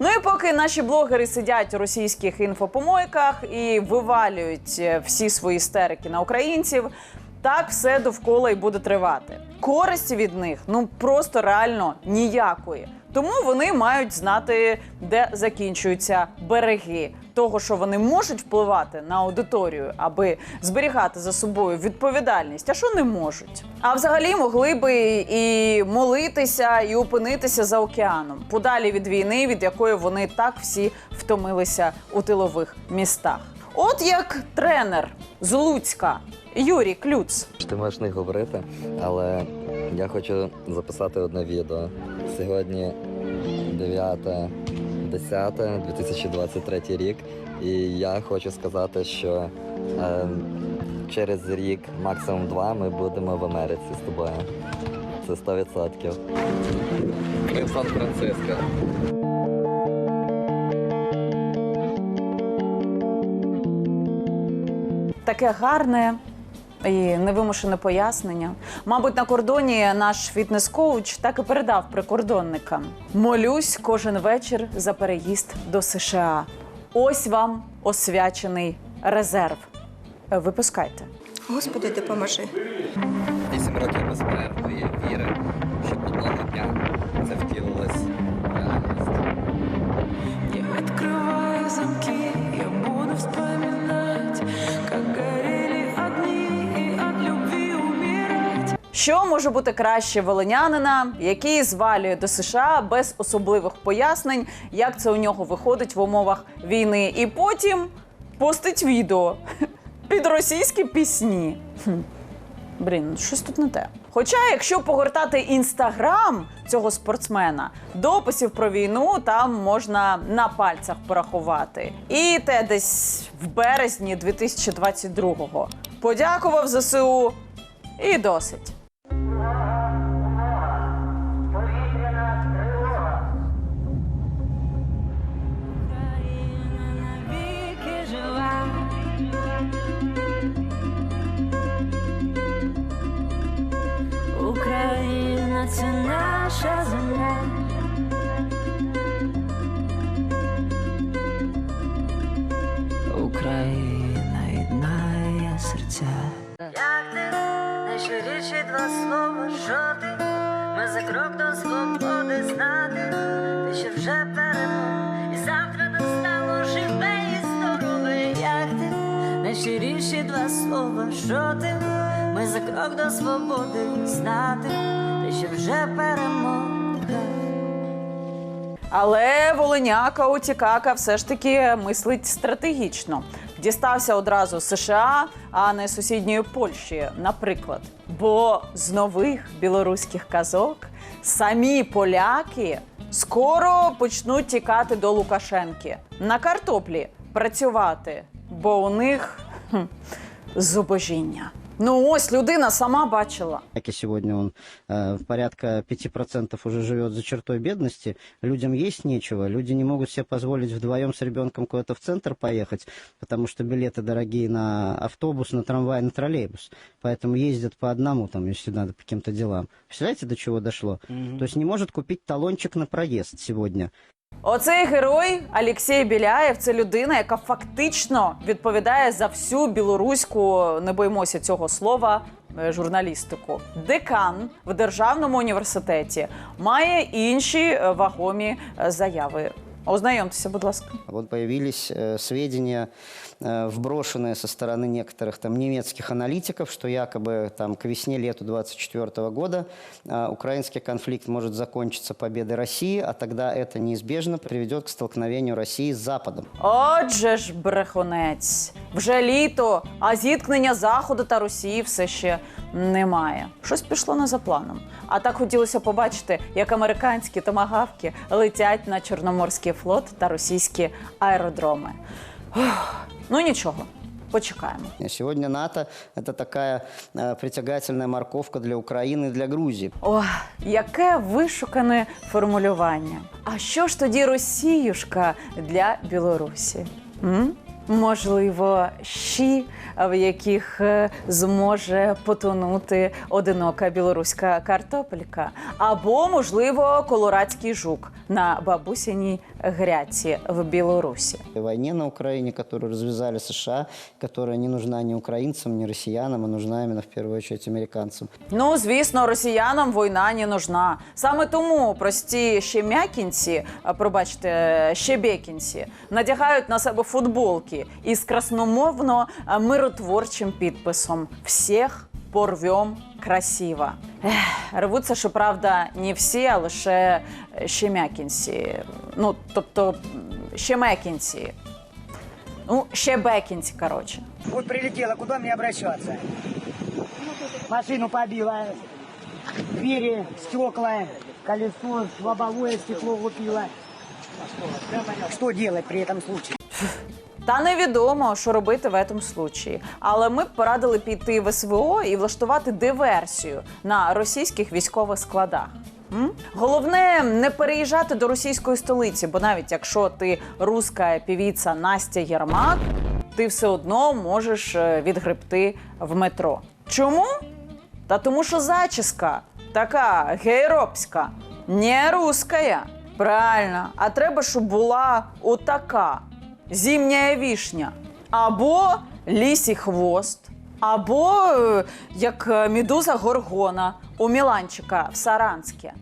Ну і поки наші блогери сидять у російських інфопомойках і вивалюють е, всі свої істерики на українців, так все довкола і буде тривати. Користі від них ну просто реально ніякої. Тому вони мають знати, де закінчуються береги того, що вони можуть впливати на аудиторію, аби зберігати за собою відповідальність, а що не можуть. А взагалі могли би і молитися, і опинитися за океаном, подалі від війни, від якої вони так всі втомилися у тилових містах. От як тренер з Луцька Юрій Клюц. Ти можеш не говорити, але я хочу записати одне відео. Сьогодні 9, 10, 2023 рік. І я хочу сказати, що е, через рік, максимум два, ми будемо в Америці з тобою. Це 100%. Ми в Сан-Франциско. таке гарне. І невимушене пояснення. Мабуть, на кордоні наш фітнес-коуч так і передав прикордонникам: молюсь кожен вечір за переїзд до США. Ось вам освячений резерв. Випускайте. Господи, допоможи. Вісім років безперервної віри, може бути краще волинянина, який звалює до США без особливих пояснень, як це у нього виходить в умовах війни, і потім постить відео під російські пісні. Блін, щось тут не те. Хоча, якщо погортати інстаграм цього спортсмена, дописів про війну там можна на пальцях порахувати. І те десь в березні 2022-го подякував ЗСУ і досить. Слова, що ти ми за крок до свободи знати, ти ще вже перемог, і завтра настало живе і здорове, як ти? Найщиріші два слова, ти ми за крок до свободи знати, ти ще вже перемог. Але Волиняка Утікака все ж таки мислить стратегічно. Дістався одразу США, а не сусідньої Польщі, наприклад. Бо з нових білоруських казок самі поляки скоро почнуть тікати до Лукашенки на картоплі працювати, бо у них хм, зубожіння. Ну ось людина сама бачила. Как и сегодня он э, порядка 5% уже живет за чертой бедности, людям есть нечего, люди не могут себе позволить вдвоем с ребенком куда-то в центр поехать, потому что билеты дорогие на автобус, на трамвай, на троллейбус. Поэтому ездят по одному, там, если надо, по каким-то делам. Представляете, до чего дошло? То есть не может купить талончик на проезд сегодня. Оцей герой Алексій Біляєв це людина, яка фактично відповідає за всю білоруську, не боїмося цього слова, е, журналістику. Декан в державному університеті має інші е, вагомі е, заяви. Ознайомтеся, будь ласка. Вот появились э, сведения, э, вброшенные со стороны некоторых там немецких аналитиков, что якобы там к весне-лету 24 года э, украинский конфликт может закончиться победой России, а тогда это неизбежно приведет к столкновению России с Западом. Отже ж, брехунець, вже літо, а зіткнення Заходу та Росії все ще немає. Щось пішло не за планом. А так хотілося побачити, як американські томагавки летять на Чорноморський флот та російські аеродроми. Ух, ну нічого, почекаємо. А Сегодня НАТО – это такая э, притягательная морковка для Украины и для Грузии. О, яке вишукане формулювання. А що ж тоді Росіюшка для Білорусі? М? Можливо, щі, в яких е, зможе потонути одинока білоруська картопелька, або, можливо, колорадський жук на бабусяній грядці в Білорусі. И войне на Украине, которую развязали США, которая не нужна ни украинцам, ни россиянам, а нужна именно в первую очередь американцам. Ну, звісно, росіянам війна не нужна. Саме тому прості щем'якінці, пробачте, щебекінці, надягають на себе футболки із красномовно миротворчим підписом «Всіх порвем красиво». Ех, рвуться, щоправда, не всі, а лише щем'якінці. Ну, тобто щемекінці. Ну, щебекінці, коротше. Вот прилетела, куда мне обращаться? Машину побила, двери, стекла, колесо, лобовое стекло лупило. Что делать при этом случае? Та невідомо, що робити в цьому случаї. Але ми б порадили піти в СВО і влаштувати диверсію на російських військових складах. М? Головне не переїжджати до російської столиці, бо навіть якщо ти руська півіця Настя Єрмак, ти все одно можеш е, відгребти в метро. Чому? Та тому, що зачіска така гейропська, не русская. Правильно, а треба, щоб була отака зімня вішня. Або лісій хвост, або е, як е, медуза горгона у Міланчика в Саранске.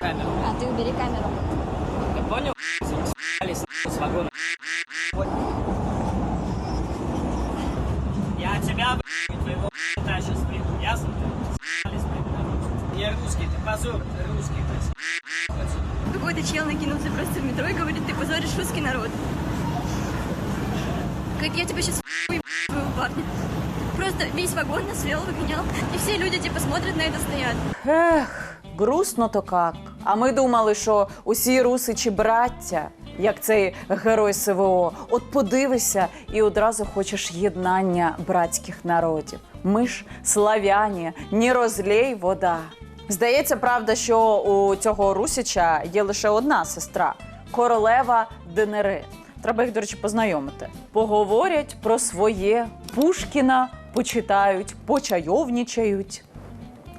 А ты убери камеру. Ты понял? С***ались с вагона. Я тебя, блядь, твоего та сейчас выйду, ясно? С***ались, блядь. Я русский, ты позор, ты русский, блядь. Какой-то чел накинулся просто в метро и говорит, ты позоришь русский народ. Как я тебя сейчас твоего парня. Просто весь вагон нас вел, выгонял. И все люди типа смотрят на это, стоят. Ех, грустно то как. А ми думали, що усі русичі браття, як цей герой СВО. От подивися і одразу хочеш єднання братських народів. Ми ж славяні, не розлей вода. Здається, правда, що у цього Русіча є лише одна сестра королева Денери. Треба їх, до речі, познайомити. Поговорять про своє Пушкіна, почитають, почайовнічають.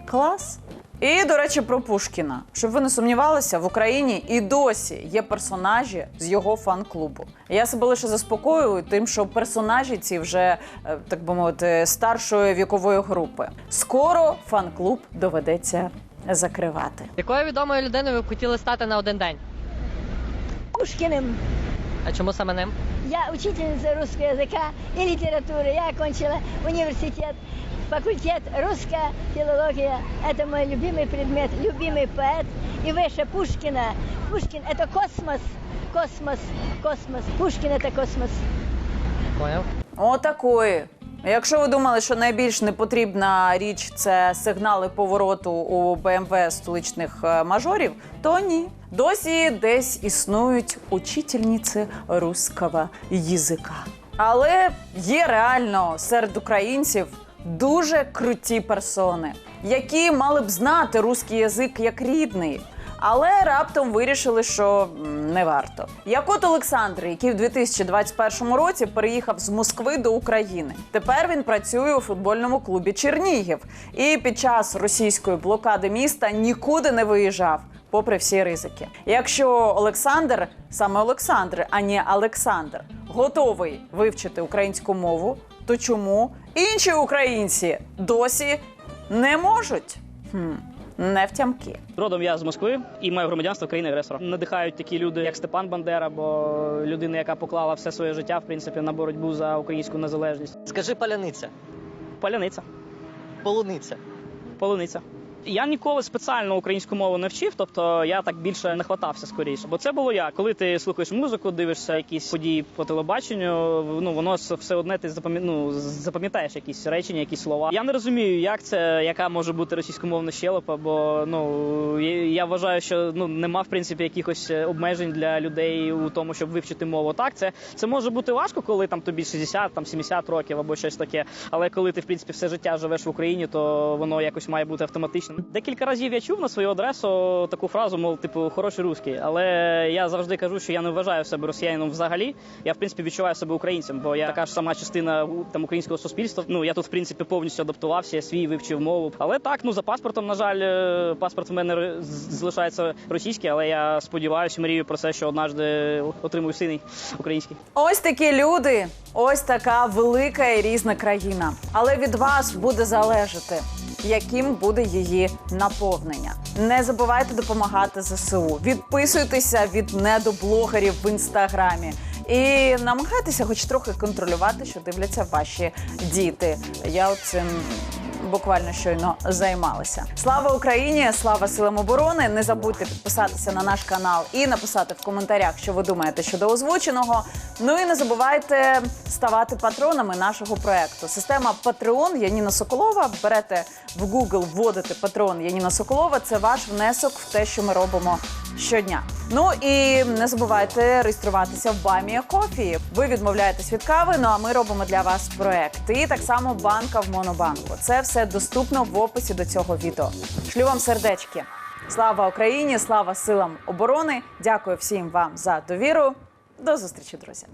Клас. І, до речі, про Пушкіна. Щоб ви не сумнівалися, в Україні і досі є персонажі з його фан-клубу. Я себе лише заспокоюю тим, що персонажі ці вже, е, так би мовити, старшої вікової групи. Скоро фан-клуб доведеться закривати. Якою відомою людиною ви б хотіли стати на один день? Пушкиным. А чому саме ним? Я учительница русского языка и литературы. Я окончила университет, факультет русская филология. Это мой любимый предмет, любимый поэт. И выше Пушкина. Пушкин – это космос, космос, космос. Пушкин – это космос. Поняв. Отакої. Якщо ви думали, що найбільш непотрібна річ це сигнали повороту у БМВ столичних е, мажорів, то ні. Досі десь існують учительниці руського язика. Але є реально серед українців дуже круті персони, які мали б знати русський язик як рідний. Але раптом вирішили, що не варто. Як от Олександр, який в 2021 році переїхав з Москви до України. Тепер він працює у футбольному клубі Чернігів і під час російської блокади міста нікуди не виїжджав. Попри всі ризики, якщо Олександр, саме Олександр, а не Олександр, готовий вивчити українську мову, то чому інші українці досі не можуть? Хм, не втямки. Родом я з Москви і маю громадянство країни-агресора. Надихають такі люди, як Степан Бандера, бо людина, яка поклала все своє життя, в принципі, на боротьбу за українську незалежність. Скажи паляниця, Паляниця, полуниця. полуниця. Я ніколи спеціально українську мову не вчив, тобто я так більше не хватався скоріше. Бо це було як, коли ти слухаєш музику, дивишся якісь події по телебаченню, ну воно все одне ти ну, запам'ятаєш якісь речення, якісь слова. Я не розумію, як це, яка може бути російськомовна щелепа, бо ну я- я вважаю, що ну нема в принципі якихось е, обмежень для людей у тому, щоб вивчити мову. Так, це, це може бути важко, коли там тобі 60, там 70 років або щось таке. Але коли ти в принципі все життя живеш в Україні, то воно якось має бути автоматично. Українцем. Декілька разів я чув на свою адресу таку фразу, мов типу хороший русський. Але я завжди кажу, що я не вважаю себе росіянином взагалі. Я в принципі відчуваю себе українцем, бо я така ж сама частина там українського суспільства. Ну я тут в принципі повністю адаптувався, я свій вивчив мову. Але так, ну за паспортом, на жаль, е, паспорт в мене залишається російський, але я сподіваюся, мрію про це, що однажды отримую синий український. Ось такі люди, ось така велика і різна країна. Але від вас буде залежати, яким буде її наповнення. Не забувайте допомагати ЗСУ. Відписуйтеся від недоблогерів в інстаграмі. І намагайтеся хоч трохи контролювати, що дивляться ваші діти. Я оцим цим буквально щойно займалася. Слава Україні! Слава силам оборони! Не забудьте підписатися на наш канал і написати в коментарях, що ви думаєте щодо озвученого. Ну і не забувайте ставати патронами нашого проекту. Система Patreon Яніна Соколова. Берете в Google, вводите патрон Яніна Соколова. Це ваш внесок в те, що ми робимо щодня. Ну і не забувайте реєструватися в Бамія Кофі. Ви відмовляєтесь від кави. Ну а ми робимо для вас проект. І так само банка в Монобанку. Це все доступно в описі до цього відео. Шлю вам сердечки. Слава Україні! Слава силам оборони! Дякую всім вам за довіру. До зустрічі, друзі!